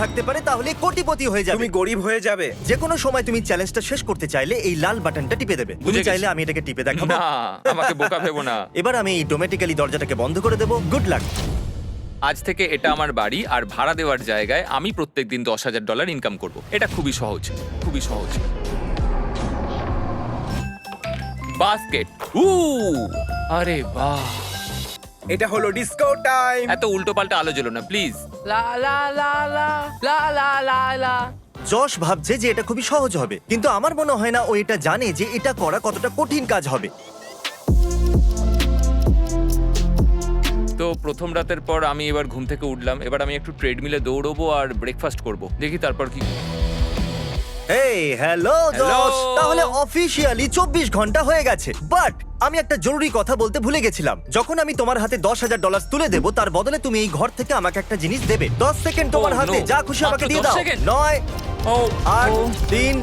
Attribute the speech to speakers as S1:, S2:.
S1: থাকতে পারে তাহলে কোটিপতি হয়ে যাবে।
S2: তুমি গরিব হয়ে যাবে।
S1: যে কোনো সময় তুমি চ্যালেঞ্জটা শেষ করতে চাইলে এই লাল বাটনটা টিপে দেবে। তুমি
S3: গেছি।
S1: চাইলে আমি এটাকে টিপে দেখাবো।
S3: না আমাকে বোকা ভেবো না।
S1: এবার আমি অটোমেটিক্যালি দরজাটাকে বন্ধ করে দেবো। গুড লাক
S3: আজ থেকে এটা আমার বাড়ি আর ভাড়া দেওয়ার জায়গায় আমি প্রত্যেকদিন দশ হাজার ডলার ইনকাম করব। এটা খুবই সহজ খুবই সহজ। বাস্কেট উ আরে বাহ।
S2: এটা হলো ডিস্কো টাইম
S3: এত উল্টো পাল্টা আলো জ্বলো না প্লিজ
S4: লা লা লা লা লা লা লা লা।
S1: যশ ভাবছে যে এটা খুবই সহজ হবে কিন্তু আমার মনে হয় না ও এটা জানে যে এটা করা কতটা কঠিন কাজ হবে।
S3: তো প্রথম রাতের পর আমি এবার ঘুম থেকে উঠলাম এবার আমি একটু ট্রেডমিলে দৌড়বো আর ব্রেকফাস্ট করব দেখি তারপর কি
S1: এই হ্যালো
S3: Hello!
S1: তাহলে অফিসিয়ালি চব্বিশ ঘণ্টা হয়ে গেছে। বাট আমি একটা জরুরি কথা বলতে ভুলে গেছিলাম। যখন আমি তোমার হাতে দশ হাজার ডলার তুলে দেবো তার বদলে তুমি এই ঘর থেকে আমাকে একটা জিনিস দেবে। দশ সেকেন্ড তোমার
S3: Oh,
S1: হাতে যা খুশি আমাকে দিয়ে দাও। নয় আট তিন